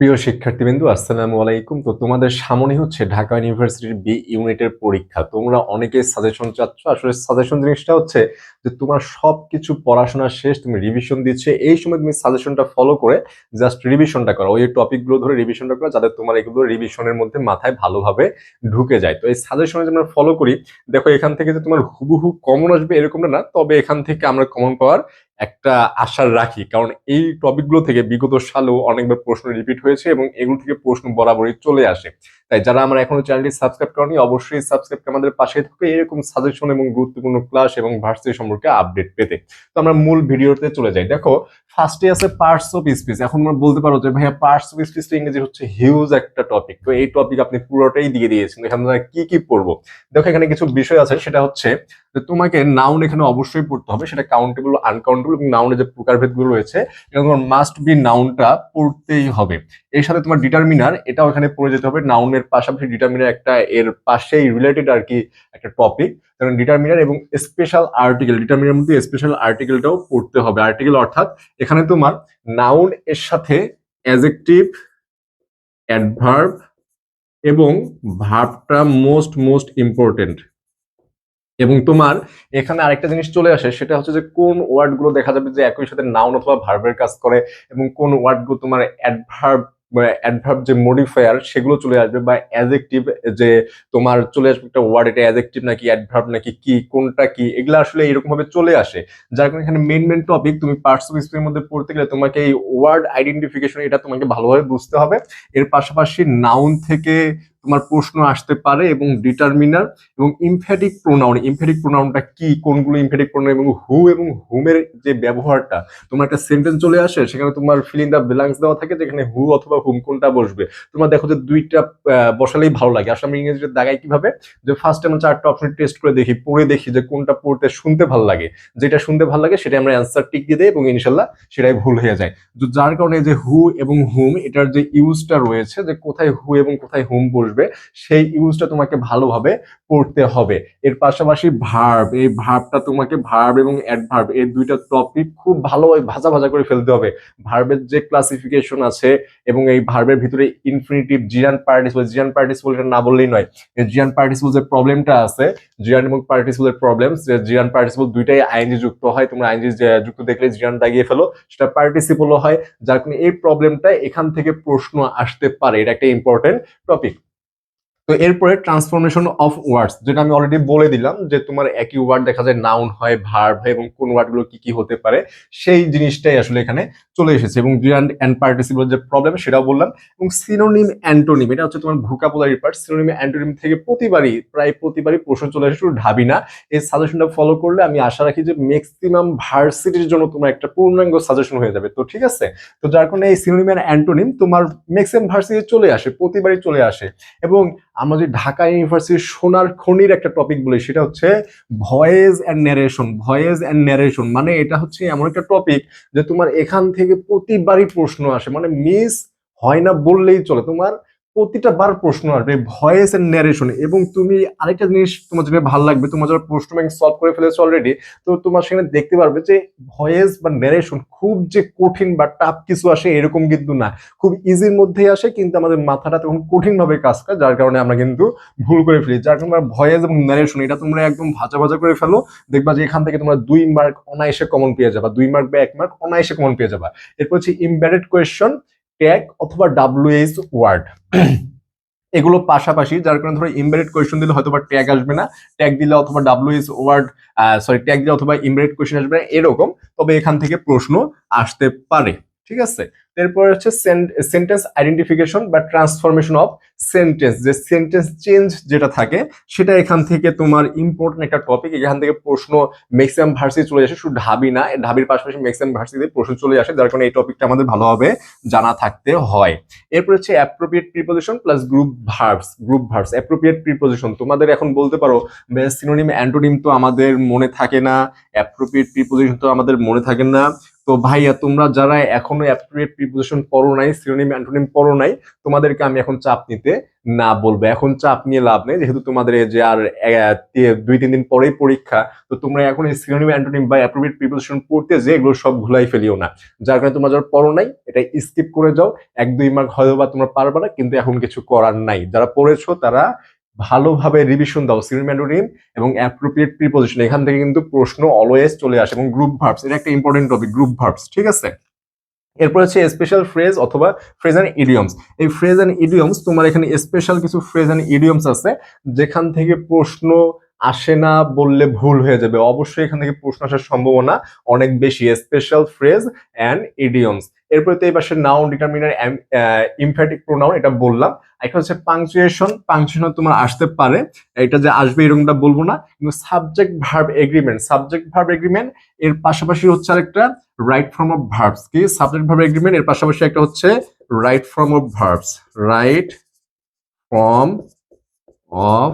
প্রিয় শিক্ষার্থীবৃন্দু, আসসালামু আলাইকুম। তো তোমাদের সামনে হচ্ছে ঢাকা ইউনিভার্সিটির বি ইউনিটের পরীক্ষা। তোমরা অনেকে সাজেশন চাচ্ছ। আসলে সাজেশন জিনিসটা হচ্ছে যে, তোমার সবকিছু পড়াশোনা শেষ, তুমি রিভিশন দিচ্ছে। এই সময় তুমি সাজেশনটা ফলো করে জাস্ট রিভিশনটা করো। ওই টপিকগুলো ধরে রিভিশনটা করো, যাতে তোমার এগুলো রিভিশনের মধ্যে মাথায় ভালোভাবে ঢুকে যায়। তো এই সাজেশনে যে আমরা ফলো করি, দেখো এখান থেকে যে তোমার হুবহু কমন আসবে এরকমটা না, তবে এখান থেকে আমরা কমন পাওয়ার একটা আশা রাখি। কারণ এই টপিকগুলো থেকে বিগত সালেও অনেকবার প্রশ্ন রিপিট হয়েছে এবং এগুলো থেকে প্রশ্ন বরাবরই চলে আসে। তাই যারা আমার এখনও চ্যানেলটি সাবস্ক্রাইব করেনি, অবশ্যই সাবস্ক্রাইব করে আমাদের পাশে থাকবে এরকম সাজেশন এবং গুরুত্বপূর্ণ ক্লাস এবং ভার্সিটি সম্পর্কে আপডেট পেতে। তো আমরা মূল ভিডিওতে চলে যাই। দেখো ফার্স্টে আছে পার্টস অফ স্পিচ এখন আমরা বলতে পারো যে, ভাইয়া পার্টস অফ স্পিচ ইংরেজি হচ্ছে হিউজ একটা টপিক তো এই টপিক আপনি পুরোটাই দিয়ে দিয়েছেন। এখানে আমরা কি কি পড়ব? দেখো, এখানে কিছু বিষয় আছে। সেটা হচ্ছে তোমাকে নাউন এখানে অবশ্যই পড়তে হবে। সেটা কাউন্টেবল আনকাউন্টেবল এবং নাউনের যে প্রকারভেদগুলো রয়েছে এবং তোমার মাস্ট বি নাউনটা পড়তেই হবে। এর সাথে তোমার ডিটারমিনার এটাও এখানে পড়ে যেতে হবে। নাউনের পাশাপাশি ডিটারমিনার একটা এর পাশেই রিলেটেড আর কি একটা টপিক কারণ ডিটারমিনার এবং স্পেশাল আর্টিকেল ডিটারমিনার মধ্যে স্পেশাল আর্টিকেলটাও পড়তে হবে। আর্টিকেল অর্থাৎ এখানে তোমার নাউন এর সাথে অ্যাজেক্টিভ অ্যাডভার্ব এবং ভার্বটা মোস্ট মোস্ট ইম্পর্টেন্ট এবং তোমার এখানে আরেকটা জিনিস চলে আসে, সেটা হচ্ছে যে কোন ওয়ার্ডগুলো দেখা যাবে যে একই সাথে নাউন অথবা ভার্বের কাজ করে এবং কোন ওয়ার্ডগুলো তোমার অ্যাডভার্ব অ্যাডভার্ব যে মডিফায়ার সেগুলো চলে আসবে বা অ্যাজেক্টিভ যে তোমার চলে আসবে একটা ওয়ার্ড এটা অ্যাজেক্টিভ নাকি অ্যাডভার্ব নাকি কি, কোনটা কি, এগুলো আসলে এরকম ভাবে চলে আসে। যার কারণে এখানে মেন মেন টপিক তুমি পার্টস অফ স্পিচের মধ্যে পড়তে গেলে তোমাকে এই ওয়ার্ড আইডেন্টিফিকেশন এটা তোমাকে ভালোভাবে বুঝতে হবে। এর পাশাপাশি নাউন থেকে তোমার প্রশ্ন আসতে পারে এবং ডিটারমিনার এবং ইমফ্যাটিক প্রোনাউন ইমফ্যাটিক প্রোনাউনটা কি, কোনগুলো ইমফ্যাটিক প্রোনাউন এবং হু এবং হুমের যে ব্যবহারটা, তোমার একটা সেন্টেন্স চলে আসে, সেখানে তোমার ফিলিং দ্য ব্ল্যাঙ্কস দেওয়া থাকে, যেখানে হু অথবা হুম কোনটা বসবে। তোমার দেখো যে দুইটা বসালেই ভালো লাগে। আসলে আমি ইংরেজিতে দাগাই কীভাবে? যে ফার্স্ট আমরা চারটা অপশন টেস্ট করে দেখি, পড়ে দেখি যে কোনটা পড়তে শুনতে ভালো লাগে। যেটা শুনতে ভালো লাগে সেটা আমরা অ্যান্সার টিক দিয়ে দেয় এবং ইনশাল্লাহ সেটাই ভুল হয়ে যায়। তো যার কারণে যে হু এবং হুম এটার যে ইউজটা রয়েছে, যে কোথায় হু এবং কোথায় হুম বসবে সেই ইউজটা তোমাকে ভালোভাবে পড়তে হবে। এর পাশাপাশি ভার্ব এই ভার্বটা তোমাকে ভার্ব এবং অ্যাডভার্ব এই দুইটা টপিক খুব ভালোভাবে ভাজা ভাজা করে ফেলতে হবে। ভার্বের যে ক্লাসিফিকেশন আছে এবং এই ভার্বের ভিতরে infinitive gerund participle gerund participle না বললেই নয়। জিরান পার্টিসিপল যে প্রবলেমটা আছে জিরান এবং পার্টিসিপলের প্রবলেম যে জিরান পার্টিসিপল দুইটাই আইনজি যুক্ত হয়, তোমরা আইনজি যুক্ত দেখলে জিরান দাগিয়ে ফেলো, সেটা পার্টিসিপলও হয়, যার কারণে এই প্রবলেমটা এখান থেকে প্রশ্ন আসতে পারে। এটা একটা ইম্পর্টেন্ট টপিক তো এরপরে ট্রান্সফরমেশন অফ ওয়ার্ডস যেটা আমি অলরেডি বলে দিলাম যে তোমার একই ওয়ার্ড দেখা যায় নাউন হয় ভার্ব হয় এবং কোন ওয়ার্ডগুলো কি কি হতে পারে, সেই জিনিসটাই আসলে এখানে চলে এসেছে এবং ডিরান্ড অ্যান্ড পার্টিসিপল যে প্রবলেম সেটাও বললাম এবং সিনোনিম অ্যান্টোনিম এটা হচ্ছে তোমার ভোকাবুলারি পার্ট সিনোনিম অ্যান্টোনিম থেকে প্রতিবারই, প্রায় প্রতিবারই প্রশ্ন চলে আসে, শুধু ঢাবি না, এই সাজেশনটা ফলো করলে আমি আশা রাখি যে ম্যাক্সিমাম ভার্সিটির জন্য তোমার একটা পূর্ণাঙ্গ সাজেশন হয়ে যাবে, তো ঠিক আছে? তো যার কারণে এই সিনোনিম অ্যান্ড অ্যান্টোনিম তোমার ম্যাক্সিমাম ভার্সিটি চলে আসে, প্রতিবারই চলে আসে এবং আমরা যে ঢাকা ইউনিভার্সিটির সোনার খনির একটা টপিক বলি, সেটা হচ্ছে voice and narration voice and narration মানে এটা হচ্ছে এমন একটা টপিক যে তোমার এখান থেকে প্রতিবারই প্রশ্ন আসে মানে মিস হয় না বললেই চলে, তোমার প্রতিটা বার প্রশ্ন আসবে, ভয়েস এন্ড ন্যারেশন এবং তুমি আরেকটা জিনিস তোমার যেটা ভালো লাগবে, তোমার যারা প্রশ্ন ব্যাংক সলভ করে ফেলেছো অলরেডি তো তোমার সেখানে দেখতে পারবে যে ভয়েস বা ন্যারেশন খুব যে কঠিন বা টাফ কিছু আসে এরকম কিন্তু না। খুব ইজির মধ্যেই আসে, কিন্তু আমাদের মাথাটা তখন কঠিন ভাবে কাজ করে, যার কারণে আমরা কিন্তু ভুল করে ফেলি। যার কারণে ভয়েস এবং ন্যারেশন এটা তোমরা একদম ভাজা ভাজা করে ফেলো, দেখবা যে এখান থেকে তোমরা দুই মার্ক অনায়াসে কমন পেয়ে যাবা, দুই মার্ক বা এক মার্ক অনায়াসে কমন পেয়ে যাবা। এরপর হচ্ছে ইমব্যাডেড কোয়েশ্চন ট্যাগ অথবা ডাব্লিউএইচ ওয়ার্ড এগুলো পাশাপাশি যার কারণে ধরো ইমবেডেড কোয়েশন দিলে হয়তো বা ট্যাগ আসবে না। ট্যাগ দিলে অথবা ডাব্লিউএস ওয়ার্ড সরি ট্যাগ দিলে অথবা ইমবেডেড কোয়েশন আসবে না, এরকম। তবে এখান থেকে প্রশ্ন আসতে পারে। ঠিক আছে? এরপর হচ্ছে সেন্টেন্স আইডেন্টিফিকেশন বা ট্রান্সফরমেশন অফ সেন্টেন্স যে সেন্টেন্স চেঞ্জ যেটা থাকে, সেটা এখান থেকে তোমার ইম্পর্টেন্ট একটা টপিক এখান থেকে প্রশ্ন ম্যাক্সিমাম ভার্সি চলে আসে, শুধু ঢাবি না ঢাবির পাশাপাশি ম্যাক্সিমাম ভার্সিতে প্রশ্ন চলে আসে, যার কারণে এই টপিকটা আমাদের ভালোভাবে জানা থাকতে হয়। এরপর হচ্ছে appropriate preposition plus group verbs group verbs appropriate preposition তোমাদের এখন বলতে পারো সিনোনিম অ্যান্টোনিম তো আমাদের মনে থাকে না অ্যাপ্রোপ্রিয়েট প্রিপোজিশন তো আমাদের মনে থাকে না তো ভাইয়া, তোমরা যারা এখনও অ্যাপ্রোপ্রিয়েট প্রিপোজিশন পড়ো নাই সিনোনিম অ্যান্টোনিম পড়ো নাই, তোমাদেরকে আমি এখন চাপ নিতে না বলব। এখন চাপ নিয়ে লাভ নেই, যেহেতু তোমাদের যে আর দুই, তিন দিন পরেই পরীক্ষা, তো তোমরা এখন সিনোনিম অ্যান্টোনিম বা অ্যাপ্রোপ্রিয়েট প্রিপোজিশন পড়তে যে এগুলো সব ভুলাই ফেলিও না। যার কারণে তোমরা যারা পড়ো নাই, এটা স্কিপ করে যাও। এক, দুই মার্ক হয়তো বা তোমরা পারবে না, কিন্তু এখন কিছু করার নাই। যারা পড়েছো, তারা ভালোভাবে রিভিশন দাও সিনোনিম এবং অ্যাপ্রোপ্রিয়েট প্রিপোজিশন এখান থেকে কিন্তু প্রশ্ন অলওয়েজ চলে আসে এবং গ্রুপ ভার্বস এটা একটা ইম্পর্টেন্ট টপিক গ্রুপ ভার্বস ঠিক আছে? এরপর হচ্ছে স্পেশাল ফ্রেজ অথবা ফ্রেজ অ্যান্ড ইডিয়মস এই ফ্রেজ অ্যান্ড ইডিয়মস তোমার এখানে স্পেশাল কিছু ফ্রেজ অ্যান্ড ইডিয়মস আছে, যেখান থেকে প্রশ্ন আসে না বললে ভুল হয়ে যাবে। অবশ্যই এখান থেকে প্রশ্ন আসার সম্ভাবনা অনেক বেশি। স্পেশাল ফ্রেজ অ্যান্ড ইডিয়মস এরপরে তো এই পাশে নাউন ডিটারমিনার ইমফ্যাটিক প্রোনাউন এটা বললাম। একটা হচ্ছে পাংচুয়েশন পাংচুয়েশন তোমার আসতে পারে। এটা যে আসবে এরকমটা বলব না। কিন্তু subject verb agreement subject verb agreement এর পাশাপাশি হচ্ছে আরেকটা রাইট ফর্ম অফ ভার্বস কি? সাবজেক্ট ভার্ব এগ্রিমেন্ট এর পাশাপাশি একটা হচ্ছে right form of verbs right form of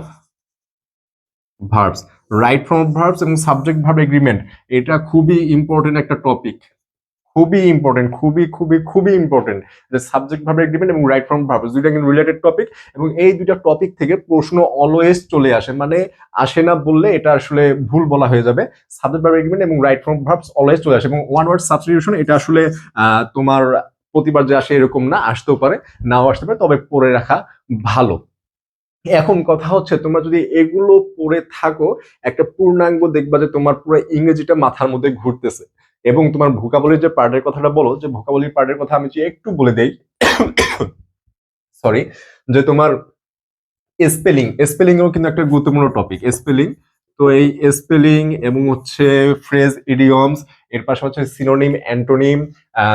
verbs right form of verbs এবং সাবজেক্ট ভার্ব এগ্রিমেন্ট এটা খুবই ইম্পর্টেন্ট একটা টপিক খুবই ইম্পর্টেন্ট খুবই খুবই খুবই ইম্পর্টেন্ট যে সাবজেক্ট ভার্ব এগ্রিমেন্ট এবং রাইট ফর্ম ভার্বস দুইটা কিন্তু রিলেটেড টপিক এবং এই দুইটা টপিক থেকে প্রশ্ন অলওয়েজ চলে আসে মানে আসে না বললে এটা আসলে ভুল বলা হয়ে যাবে সাবজেক্ট ভার্ব এগ্রিমেন্ট এবং রাইট ফর্ম ভার্বস অলওয়েজ চলে আসে এবং ওয়ান ওয়ার্ড সাবস্টিটিউশন এটা আসলে তোমার প্রতিবার যে আসে এরকম না, আসতেও পারে, নাও আসতে পারে, তবে পড়ে রাখা ভালো। এখন কথা হচ্ছে, তোমরা যদি এগুলো পড়ে থাকো, একটা পূর্ণাঙ্গ দেখবা যে তোমার পুরো ইংরেজিটা মাথার মধ্যে ঘুরতেছে। এবং তোমার ভোকাবলির যে পার্টের কথাটা বলো, যে ভোকাবলির পার্টের কথা আমি একটু বলে দেই সরি যে তোমার স্পেলিং স্পেলিং এও কিন্তু একটা গুরুত্বপূর্ণ টপিক স্পেলিং তো এই স্পেলিং এবং হচ্ছে ফ্রেজ ইডিয়মস এর পাশে হচ্ছে সিনোনিম অ্যান্টোনিম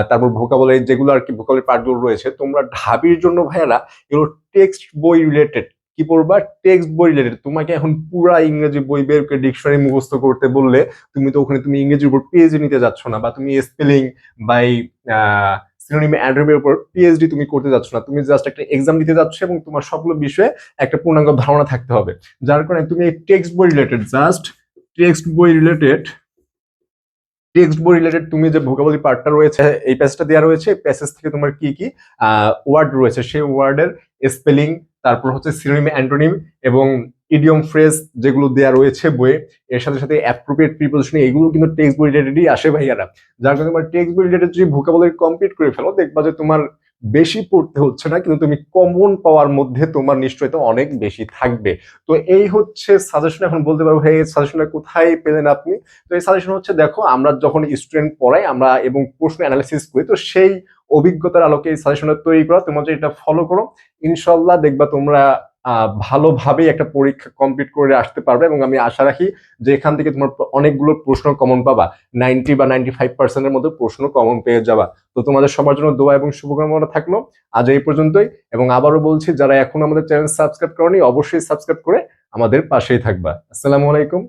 তারপর ভোকাবলি যেগুলো আর কি ভোকাবলি পার্টগুলো রয়েছে, তোমরা ঢাবির জন্য ভাইয়ারা এগুলো টেক্সট বই রিলেটেড কি পড়বা? টেক্সট বই রিলেটেড তোমাকে এখন পুরা ইংরেজি বই বের করে ডিকশনারি মুখস্থ করতে বললে তুমি তো ওখানে তুমি ইংরেজির উপর পিএইচডি নিতে যাচ্ছ না বা তুমি স্পেলিং বাই সিনোনিম অ্যান্টোনিমের উপর পিএইচডি তুমি করতে যাচ্ছ না। তুমি জাস্ট একটা এক্সাম দিতে যাচ্ছ এবং তোমার সবগুলো বিষয়ে একটা পূর্ণাঙ্গ ধারণা থাকতে হবে। যার কারণে তুমি টেক্সট বই রিলেটেড জাস্ট টেক্সট বই রিলেটেড টেক্সট বই রিলেটেড তুমি যে ভোকাবলি পার্টটা রয়েছে, এই প্যাসেজটা দেওয়া রয়েছে প্যাসেজ থেকে তোমার কি কি ওয়ার্ড রয়েছে, সেই ওয়ার্ডের স্পেলিং তারপর হচ্ছে সিনোনিম অ্যান্টোনিম এবং ইডিয়ম ফ্রেজ যেগুলো দেওয়া রয়েছে বইয়ে, এর সাথে সাথে অ্যাপ্রোপ্রিয়েট প্রিপোজিশন এগুলো কিন্তু টেক্সট বই রিলেটেডই আসে ভাইয়ারা। যার কারণে তোমার টেক্সট বই রিলেটেড যদি ভোকাবুলারি কমপ্লিট করে ফেলো, দেখবা যে তোমার বেশি পড়তে হচ্ছে না, কিন্তু তুমি কমন পাওয়ার মধ্যে তোমার নিশ্চয়তা অনেক বেশি থাকবে। তো এই হচ্ছে সাজেশন এখন বলতে পারব ভাই এই সাজেশনটা কোথায় পেলেন আপনি? তো এই সাজেশন হচ্ছে, দেখো, আমরা যখন স্টুডেন্ট পড়াই, আমরা এবং প্রশ্ন অ্যানালিসিস করি, তো সেই অভিজ্ঞতার আলোকে এই সাজেশনটা তৈরি করা। যদি এটা ফলো করো ইনশাল্লাহ দেখবা তোমরা ভালোভাবেই একটা পরীক্ষা কমপ্লিট করে আসতে পারবে এবং আমি আশা রাখি যে এখান থেকে তোমার অনেকগুলো প্রশ্ন কমন পাবা। নাইনটি বা নাইনটি ফাইভ পার্সেন্টের মধ্যে প্রশ্ন কমন পেয়ে যাবা। তো তোমাদের সবার জন্য দোয়া এবং শুভকামনা থাকল। আজ এই পর্যন্তই এবং আবারও বলছি, যারা এখন আমাদের চ্যানেল সাবস্ক্রাইব করনি, অবশ্যই সাবস্ক্রাইব করে আমাদের পাশেই থাকবা। আসসালামু আলাইকুম।